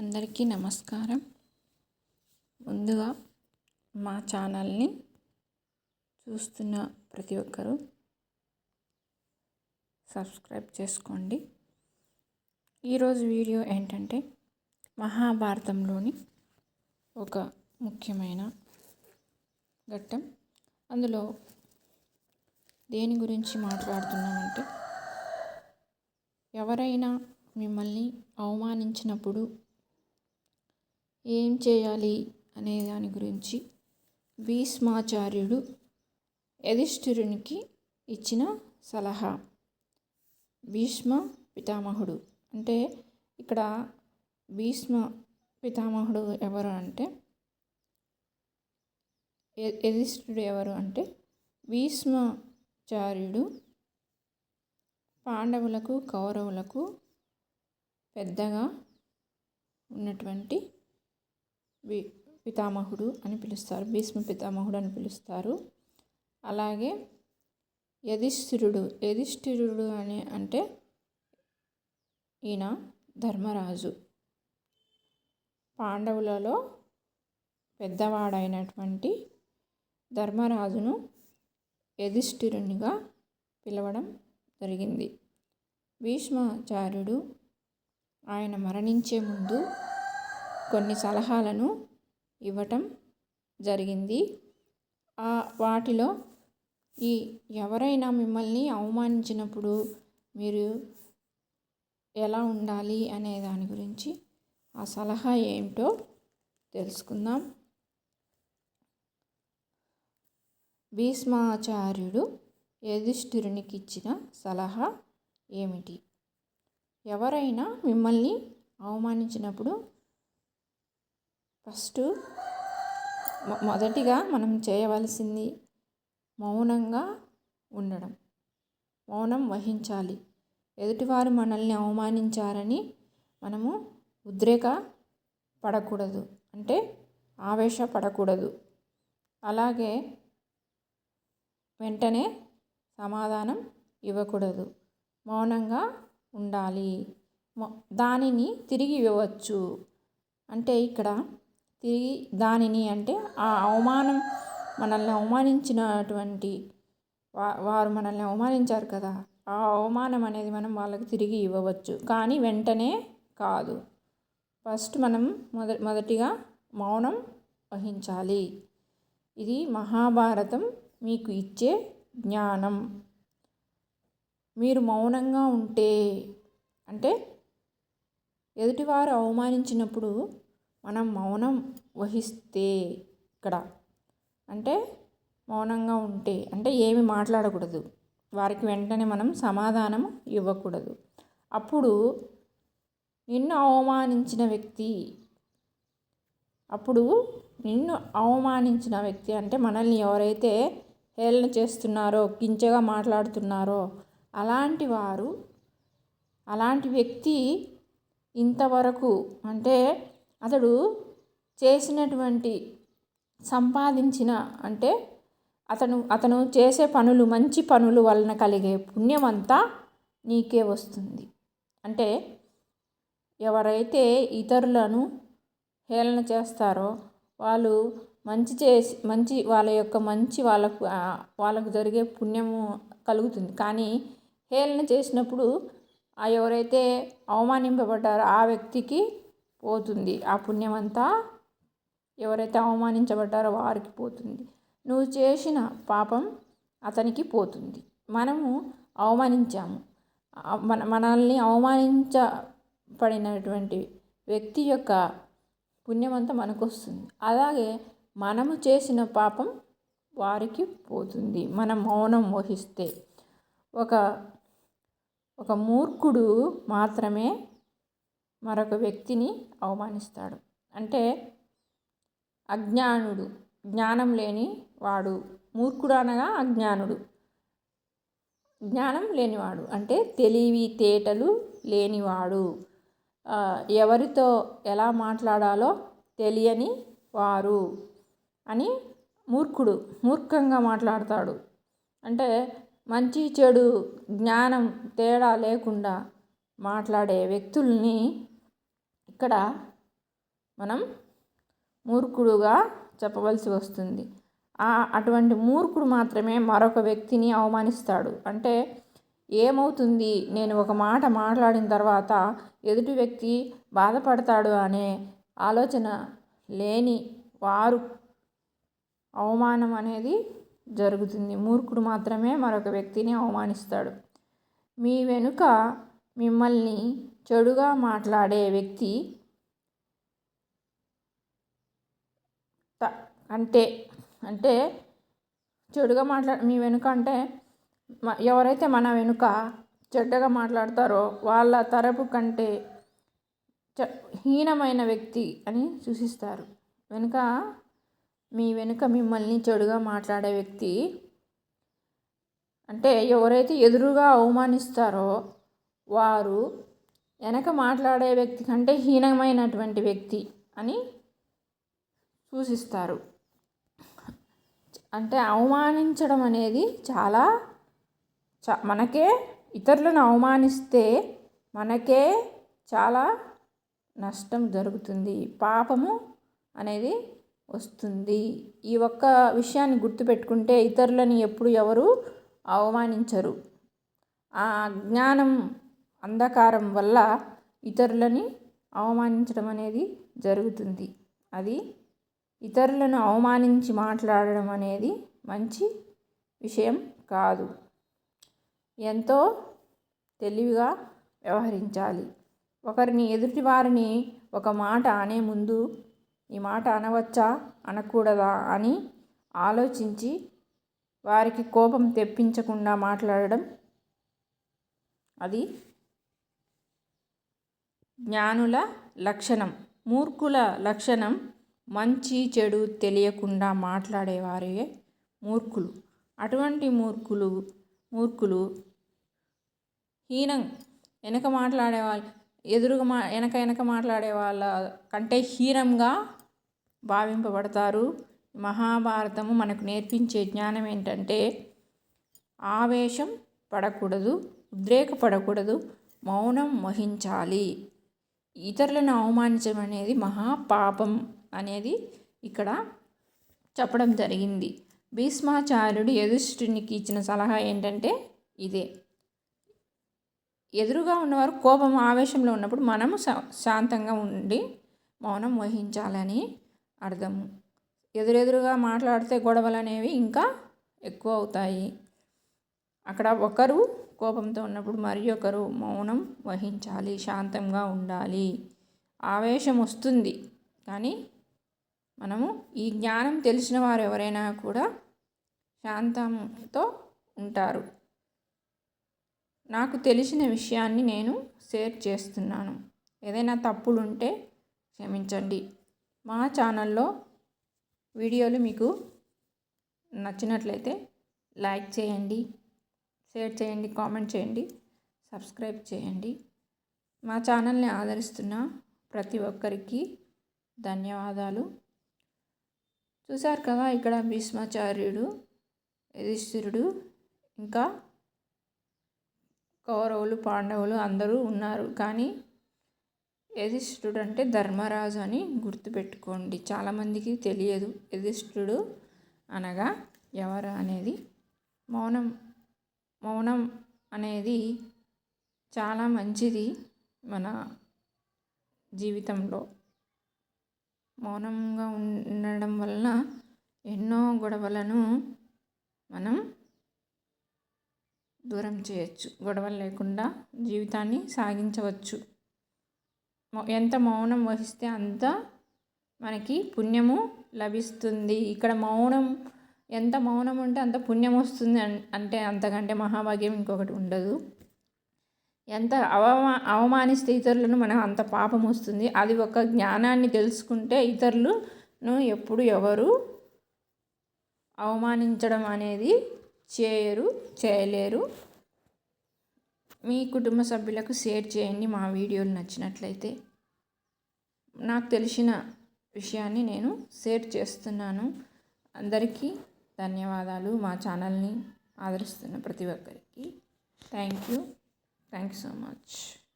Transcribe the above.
అందరికీ నమస్కారం. ముందుగా మా ఛానల్ని చూస్తున్న ప్రతి ఒక్కరూ సబ్స్క్రైబ్ చేసుకోండి. ఈరోజు వీడియో ఏంటంటే మహాభారతంలోని ఒక ముఖ్యమైన ఘట్టం. అందులో దేని గురించి మాట్లాడుతున్నామంటే ఎవరైనా మిమ్మల్ని అవమానించినప్పుడు ఏం చేయాలి అనే దాని గురించి భీష్మాచార్యుడు యధిష్ఠిరునికి ఇచ్చిన సలహా. భీష్మ పితామహుడు. అంటే ఇక్కడ భీష్మ పితామహుడు ఎవరు అంటే యధిష్ఠుడు ఎవరు అంటే భీష్మాచార్యుడు పాండవులకు కౌరవులకు పెద్దగా ఉన్నటువంటి వి పితామహుడు అని పిలుస్తారు. భీష్మ పితామహుడు అని పిలుస్తారు. అలాగే యధిష్ఠిరుడు యధిష్ఠిరుడు అని అంటే ఈయన ధర్మరాజు. పాండవులలో పెద్దవాడైనటువంటి ధర్మరాజును యధిష్ఠిరునిగా పిలవడం జరిగింది. భీష్మాచార్యుడు ఆయన మరణించే ముందు కొన్ని సలహాలను ఇవ్వటం జరిగింది. ఆ వాటిలో ఈ ఎవరైనా మిమ్మల్ని అవమానించినప్పుడు మీరు ఎలా ఉండాలి అనే దాని గురించి ఆ సలహా ఏమిటో తెలుసుకుందాం. భీష్మాచార్యుడు యుధిష్ఠిరునికి ఇచ్చిన సలహా ఏమిటి? ఎవరైనా మిమ్మల్ని అవమానించినప్పుడు ఫస్ట్ మొదటిగా మనం చేయవలసింది మౌనంగా ఉండడం. మౌనం వహించాలి. ఎదుటివారు మనల్ని అవమానించారని మనము ఉద్రేక పడకూడదు. అంటే ఆవేశపడకూడదు. అలాగే వెంటనే సమాధానం ఇవ్వకూడదు. మౌనంగా ఉండాలి. దానిని తిరిగి ఇవ్వవచ్చు. అంటే ఇక్కడ తిరిగి దానిని అంటే ఆ అవమానం మనల్ని అవమానించినటువంటి వా వారు మనల్ని అవమానించారు కదా ఆ అవమానం అనేది మనం వాళ్ళకి తిరిగి ఇవ్వవచ్చు. కానీ వెంటనే కాదు. ఫస్ట్ మనం మొద మొదటిగా మౌనం వహించాలి. ఇది మహాభారతం మీకు ఇచ్చే జ్ఞానం. మీరు మౌనంగా ఉంటే అంటే ఎదుటివారు అవమానించినప్పుడు మనం మౌనం వహిస్తే ఇక్కడ అంటే మౌనంగా ఉంటే అంటే ఏమి మాట్లాడకూడదు. వారికి వెంటనే మనం సమాధానం ఇవ్వకూడదు. అప్పుడు నిన్ను అవమానించిన వ్యక్తి అప్పుడు నిన్ను అవమానించిన వ్యక్తి అంటే మనల్ని ఎవరైతే హేళన చేస్తున్నారో కించగా మాట్లాడుతున్నారో అలాంటి వారు అలాంటి వ్యక్తి ఇంతవరకు అంటే అతడు చేసినటువంటి సంపాదించిన అంటే అతను అతను చేసే పనులు మంచి పనులు వలన కలిగే పుణ్యం అంతా నీకే వస్తుంది. అంటే ఎవరైతే ఇతరులను హేళన చేస్తారో వాళ్ళు మంచి చేసి మంచి వాళ్ళ యొక్క మంచి వాళ్ళకు వాళ్ళకు జరిగే పుణ్యము కలుగుతుంది. కానీ హేళన చేసినప్పుడు ఆ ఎవరైతే అవమానింపబడ్డారో ఆ వ్యక్తికి పోతుంది. ఆ పుణ్యమంతా ఎవరైతే అవమానించబడ్డారో వారికి పోతుంది. నువ్వు చేసిన పాపం అతనికి పోతుంది. మనము అవమానించాము. మన మనల్ని అవమానించబడినటువంటి వ్యక్తి యొక్క పుణ్యమంతా మనకు వస్తుంది అలాగే మనము చేసిన పాపం వారికి పోతుంది. మనం మౌనం మోహిస్తే ఒక ఒక మూర్ఖుడు మాత్రమే మరొక వ్యక్తిని అవమానిస్తాడు. అంటే అజ్ఞానుడు జ్ఞానం లేని వాడు మూర్ఖుడు అనగా అజ్ఞానుడు. జ్ఞానం లేనివాడు అంటే తెలివి తేటలు లేనివాడు. ఎవరితో ఎలా మాట్లాడాలో తెలియని వారు అని మూర్ఖుడు మూర్ఖంగా మాట్లాడతాడు. అంటే మంచి చెడు జ్ఞానం తేడా లేకుండా మాట్లాడే వ్యక్తుల్ని ఇక్కడ మనం మూర్ఖుడుగా చెప్పవలసి వస్తుంది. అటువంటి మూర్ఖుడు మాత్రమే మరొక వ్యక్తిని అవమానిస్తాడు. అంటే ఏమవుతుంది? నేను ఒక మాట మాట్లాడిన తర్వాత ఎదుటి వ్యక్తి బాధపడతాడు అనే ఆలోచన లేని వారు అవమానం అనేది జరుగుతుంది. మూర్ఖుడు మాత్రమే మరొక వ్యక్తిని అవమానిస్తాడు. మీ వెనుక మిమ్మల్ని చెడుగా మాట్లాడే వ్యక్తి అంటే అంటే చెడుగా మాట్లా మీ వెనుక అంటే ఎవరైతే మన వెనుక చెడ్డగా మాట్లాడతారో వాళ్ళ తరపు కంటే హీనమైన వ్యక్తి అని సూచిస్తారు. వెనుక మీ వెనుక మిమ్మల్ని చెడుగా మాట్లాడే వ్యక్తి అంటే ఎవరైతే ఎదురుగా అవమానిస్తారో వారు వెనక మాట్లాడే వ్యక్తి కంటే హీనమైనటువంటి వ్యక్తి అని సూచిస్తారు. అంటే అవమానించడం అనేది చాలా చ మనకే ఇతరులను అవమానిస్తే మనకే చాలా నష్టం జరుగుతుంది. పాపము అనేది వస్తుంది. ఈ ఒక్క విషయాన్ని గుర్తుపెట్టుకుంటే ఇతరులని ఎప్పుడు ఎవరు అవమానించరు. ఆ అజ్ఞానం అంధకారం వల్ల ఇతరులని అవమానించడం అనేది జరుగుతుంది. అది ఇతరులను అవమానించి మాట్లాడడం అనేది మంచి విషయం కాదు. ఎంతో తెలివిగా వ్యవహరించాలి. ఒకరిని ఎదుటి వారిని ఒక మాట అనే ముందు ఈ మాట అనవచ్చా? అనకూడదా? అని ఆలోచించి వారికి కోపం తెప్పించకుండా మాట్లాడడం అది జ్ఞానుల లక్షణం మూర్ఖుల లక్షణం మంచి చెడు తెలియకుండా మాట్లాడేవారే మూర్ఖులు. అటువంటి మూర్ఖులు మూర్ఖులు హీనం వెనక మాట్లాడే వాళ్ళు ఎదురుగా మా వెనక వెనక మాట్లాడే వాళ్ళ కంటే హీనంగా భావింపబడతారు. మహాభారతము మనకు నేర్పించే జ్ఞానం ఏంటంటే ఆవేశం పడకూడదు ఉద్రేకపడకూడదు మౌనం వహించాలి. ఇతరులను అవమానించడం అనేది మహాపాపం అనేది ఇక్కడ చెప్పడం జరిగింది. భీష్మాచార్యుడు యధిష్ఠునికి ఇచ్చిన సలహా ఏంటంటే ఇదే. ఎదురుగా ఉన్నవారు కోపం ఆవేశంలో ఉన్నప్పుడు మనము శాంతంగా ఉండి మౌనం వహించాలని అర్థము. ఎదురెదురుగా మాట్లాడితే గొడవలు అనేవి ఇంకా ఎక్కువ అవుతాయి. అక్కడ ఒకరు కోపంతో ఉన్నప్పుడు మరి ఒకరు మౌనం వహించాలి శాంతంగా ఉండాలి. ఆవేశం వస్తుంది. కానీ మనము ఈ జ్ఞానం తెలిసిన వారు ఎవరైనా కూడా శాంతంతో ఉంటారు. నాకు తెలిసిన విషయాన్ని నేను షేర్ చేస్తున్నాను. ఏదైనా తప్పులు ఉంటే క్షమించండి. మా ఛానల్లో వీడియోలు మీకు నచ్చినట్లయితే లైక్ చేయండి. షేర్ చేయండి కామెంట్ చేయండి సబ్స్క్రైబ్ చేయండి. మా ఛానల్ని ఆదరిస్తున్న ప్రతి ఒక్కరికి ధన్యవాదాలు. చూశారు కదా ఇక్కడ భీష్మాచార్యుడు యుధిష్ఠిరుడు ఇంకా కౌరవులు పాండవులు అందరూ ఉన్నారు. కానీ యధిష్ఠుడు అంటే ధర్మరాజు అని గుర్తుపెట్టుకోండి. చాలామందికి తెలియదు యధిష్ఠుడు అనగా ఎవరు అనేది. మౌనం మౌనం అనేది చాలా మంచిది మన జీవితంలో. మౌనంగా ఉండడం వలన ఎన్నో గొడవలను మనం దూరం చేయొచ్చు. గొడవలు లేకుండా జీవితాన్ని సాగించవచ్చు. ఎంత మౌనం వహిస్తే అంత మనకి పుణ్యము లభిస్తుంది. ఇక్కడ మౌనం ఎంత మౌనం ఉంటే అంత పుణ్యం వస్తుంది అంటే అంతకంటే మహాభాగ్యం ఇంకొకటి ఉండదు. ఎంత అవమా అవమానిస్తే ఇతరులను మనం అంత పాపం వస్తుంది అది ఒక జ్ఞానాన్ని తెలుసుకుంటే ఇతరులను ఎప్పుడు ఎవరు అవమానించడం అనేది చేయరు చేయలేరు. మీ కుటుంబ సభ్యులకు షేర్ చేయండి మా వీడియోలు నచ్చినట్లయితే. నాకు తెలిసిన విషయాన్ని నేను షేర్ చేస్తున్నాను. అందరికీ ధన్యవాదాలు మా ఛానల్ని ఆదరిస్తున్న ప్రతి ఒక్కరికి. Thank you. Thank you so much.